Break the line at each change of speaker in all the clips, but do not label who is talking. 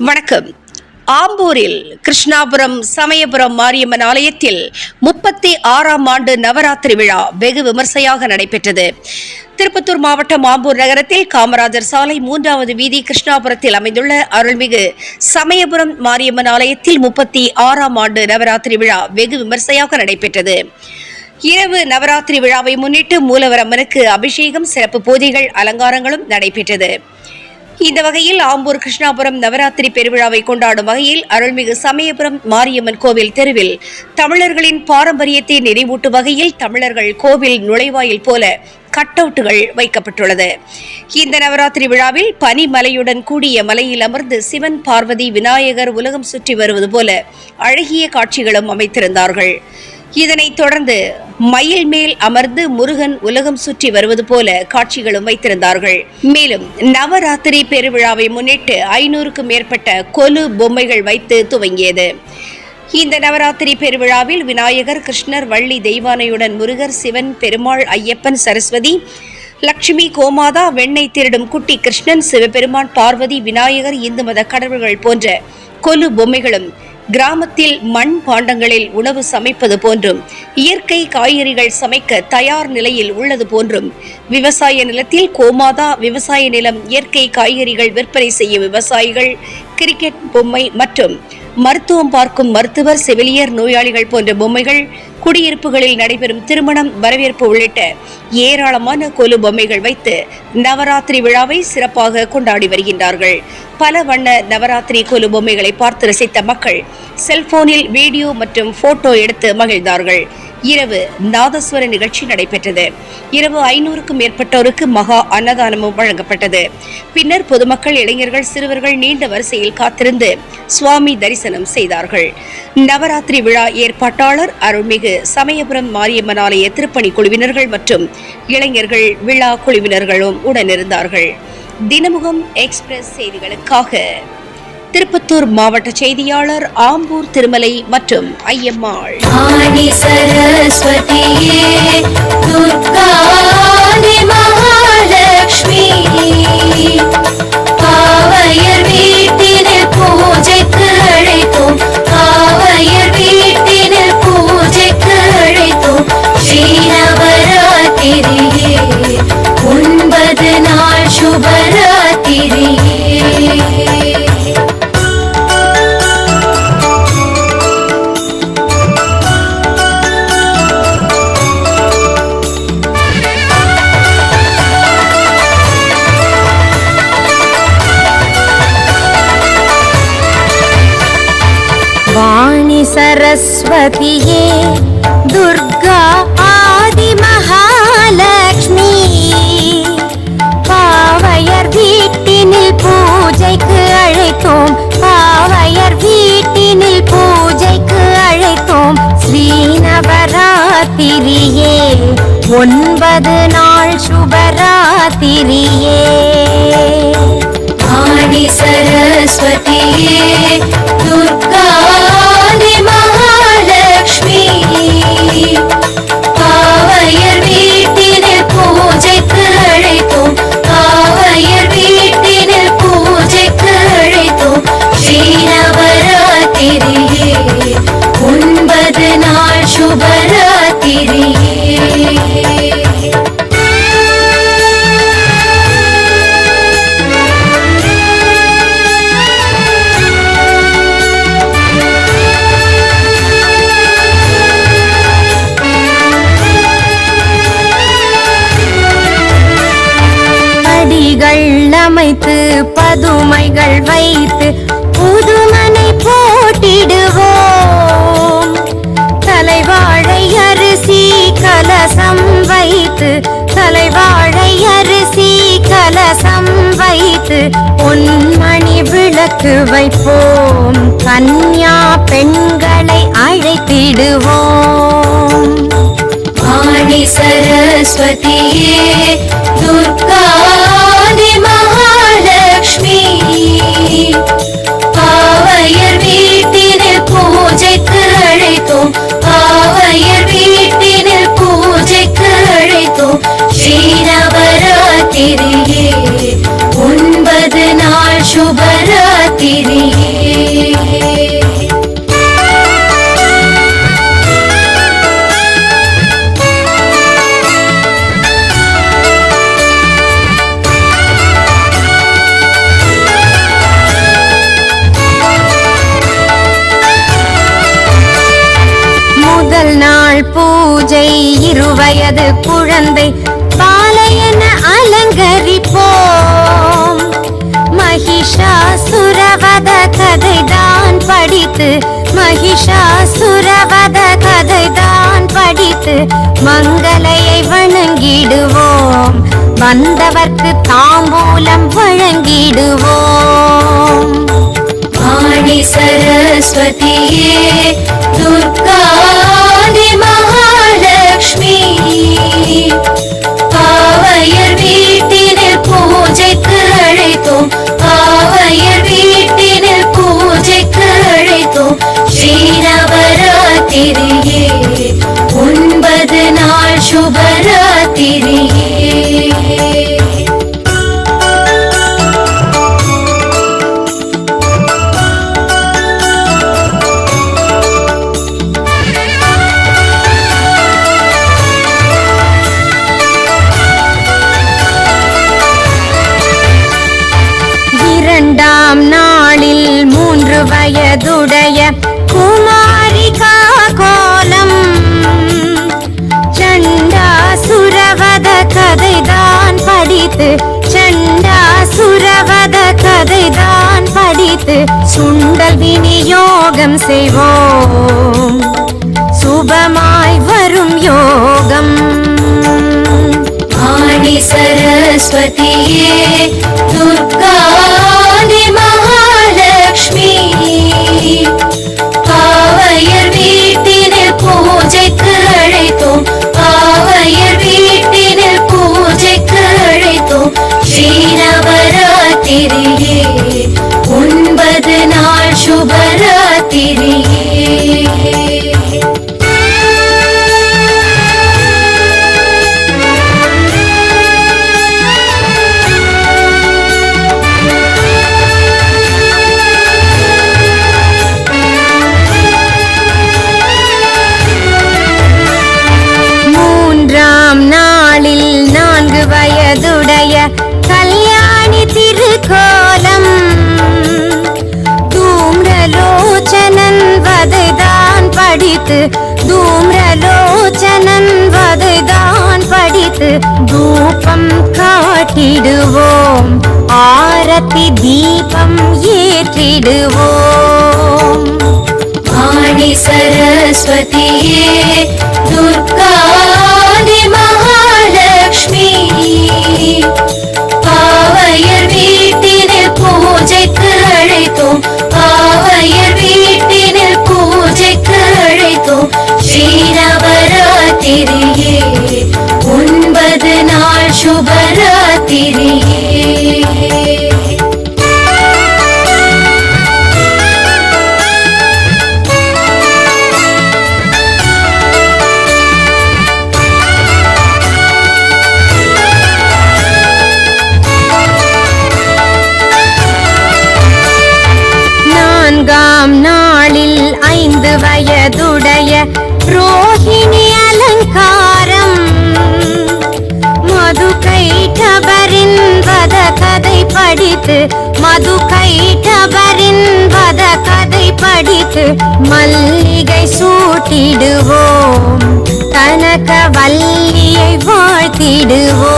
வணக்கம். ஆம்பூரில் கிருஷ்ணாபுரம் சமயபுரம் மாரியம்மன் ஆலயத்தில் முப்பத்தி ஆறாம் ஆண்டு நவராத்திரி விழா வெகு விமர்சையாக நடைபெற்றது. திருப்பத்தூர் மாவட்டம் ஆம்பூர் நகரத்தில் காமராஜர் சாலை மூன்றாவது வீதி கிருஷ்ணாபுரத்தில் அமைந்துள்ள அருள்மிகு சமயபுரம் மாரியம்மன் ஆலயத்தில் முப்பத்தி ஆறாம் ஆண்டு நவராத்திரி விழா வெகு விமர்சையாக நடைபெற்றது. இரவு நவராத்திரி விழாவை முன்னிட்டு மூலவரம்மனுக்கு அபிஷேகம் சிறப்பு பூஜைகள் அலங்காரங்களும் நடைபெற்றது. இந்த வகையில் ஆம்பூர் கிருஷ்ணாபுரம் நவராத்திரி பெருவிழாவை கொண்டாடும் வகையில் அருள்மிகு சமயபுரம் மாரியம்மன் கோவில் தெருவில் தமிழர்களின் பாரம்பரியத்தை நினைவூட்டும் வகையில் தமிழர்கள் கோவில் நுழைவாயில் போல கட்டவுட்டுகள் வைக்கப்பட்டுள்ளது. இந்த நவராத்திரி விழாவில் பனிமலையுடன் கூடிய மலையில் அமர்ந்து சிவன் பார்வதி விநாயகர் உலகம் சுற்றி வருவது போல அழகிய காட்சிகளும் அமைத்திருந்தார்கள். இதனைத் தொடர்ந்து மயில் மேல் அமர்ந்து முருகன் உலகம் சுற்றி வருவது போல காட்சிகளும் வைத்திருந்தார்கள். மேலும் நவராத்திரி பெருவிழாவை முன்னிட்டு ஐநூறுக்கும் மேற்பட்ட கொலு பொம்மைகள் வைத்து துவங்கியது. இந்த நவராத்திரி பெருவிழாவில் விநாயகர் கிருஷ்ணர் வள்ளி தெய்வானையுடன் முருகர் சிவன் பெருமாள் ஐயப்பன் சரஸ்வதி லட்சுமி கோமாதா வெண்ணை திருடும் குட்டி கிருஷ்ணன் சிவபெருமான் பார்வதி விநாயகர் இந்து மத கடவுள்கள் போன்ற கொலு பொம்மைகளும் கிராமத்தில் மண் பாண்டங்களில் உணவு சமைப்பது போன்றும் இயற்கை காய்கறிகள் சமைக்க தயார் நிலையில் உள்ளது போன்றும். விவசாய நிலத்தில் கோமாதா விவசாய நிலம் இயற்கை காய்கறிகள் விற்பனை செய்ய விவசாயிகள் கிரிக்கெட் பொம்மை மற்றும் மருத்துவம் பார்க்கும் மருத்துவர் செவிலியர் நோயாளிகள் போன்ற பொம்மைகள் குடியிருப்புகளில் நடைபெறும் திருமணம் வரவேற்பு உள்ளிட்ட ஏராளமான கொலு பொம்மைகள் வைத்து நவராத்திரி விழாவை சிறப்பாக கொண்டாடி வருகின்றார்கள். பல வண்ண நவராத்திரி கொலு பொம்மைகளை பார்த்து ரசித்த மக்கள் செல்போனில் வீடியோ மற்றும் போட்டோ எடுத்து மகிழ்ந்தார்கள். இரவு நாதஸ்வர நிகழ்ச்சி நடைபெற்றது. இரவு ஐநூறுக்கும் மேற்பட்டோருக்கு மகா அன்னதானமும் வழங்கப்பட்டது. பின்னர் பொதுமக்கள் இளைஞர்கள் சிறுவர்கள் நீண்ட வரிசையில் காத்திருந்து சுவாமி தரிசனம் செய்தார்கள். நவராத்திரி விழா ஏற்பாட்டாளர் அருள்மிகு சமயபுரம் மாரியம்மன் ஆலய திருப்பணி குழுவினர்கள் மற்றும் இளைஞர்கள் விழா குழுவினர்களும் உடனிருந்தார்கள். தினமுகம் எக்ஸ்பிரஸ் செய்திகளுக்காக திருப்பத்தூர் மாவட்ட செய்தியாளர் ஆம்பூர் திருமலை மற்றும் ஐயம்மாள்.
மகாலட்சுமி பாவையர் சரஸ்வதியே துர்கா ஆதி மகாலட்சுமி பாவையர் வீட்டினில் பூஜைக்கு அழைத்தோம் பாவையர் வீட்டினில் பூஜைக்கு அழைத்தோம் ஸ்ரீநவராத்திரியே ஒன்பது நாள் சுபராத்திரியே பதுமைகள் வைத்து புதுமனை போட்டிடுவோம். தலைவாழை அரிசி கலசம் வைத்து தலைவாழை அரிசி கலசம் வைத்து பொன்மணி விளக்கு வைப்போம். கன்யா பெண்களை அழைத்திடுவோம். சரஸ்வதியே துர்கா பூஜை இருவயது குழந்தை பாலையன அலங்கரிப்போம். மகிஷாசுரவத கதைதான் படித்து மகிஷாசுரவத கதைதான் படித்து மங்களையை வணங்கிடுவோம். வந்தவர்க்கு தாம்பூலம் வழங்கிடுவோம். ஆணி சரஸ்வதியே துர்கா விநியோகம் செய்வோம். சுபமாய் வரும் யோகம். ஆணி சரஸ்வதியே துர்காதி மகாலட்சுமி பாவையர் வீட்டினில் பூஜைக்கு அழைத்தோம். பாவையர் வீட்டினில் பூஜைக்கு அழைத்தோம். ஸ்ரீநவராத்திரியே ஒன்பது நாள் சுபரா തിരിയേ தூபம் காட்டிடுவோம். ஆரத்தி தீபம் ஏற்றிடுவோம். ஆணி சரஸ்வதியே துர்கா படித்து மது கைட்டபரின் வத கதை படித்து மல்லிகை சூட்டிடுவோம். கனக வல்லியை வாழ்த்திடுவோம்.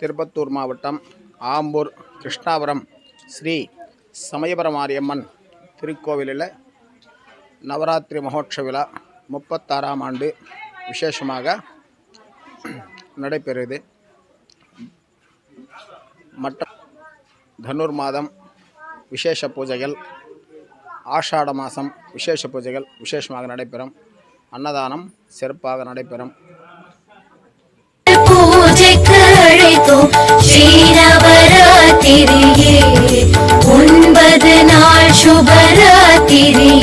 திருப்பத்தூர் மாவட்டம் ஆம்பூர் கிருஷ்ணாபுரம் ஸ்ரீ சமயபுர மாரியம்மன் திருக்கோவிலில் நவராத்திரி மகோற்சவ விழா முப்பத்தாறாம் ஆண்டு விசேஷமாக நடைபெறுது. மற்ற தனுர் மாதம் விசேஷ பூஜைகள் ஆஷாட மாதம் விசேஷ பூஜைகள் விசேஷமாக நடைபெறும். அன்னதானம் சிறப்பாக நடைபெறும்.
அழைத்தோம் ஸ்ரீநவராத்திரியே ஒன்பது நாள் சுபராத்திரியே.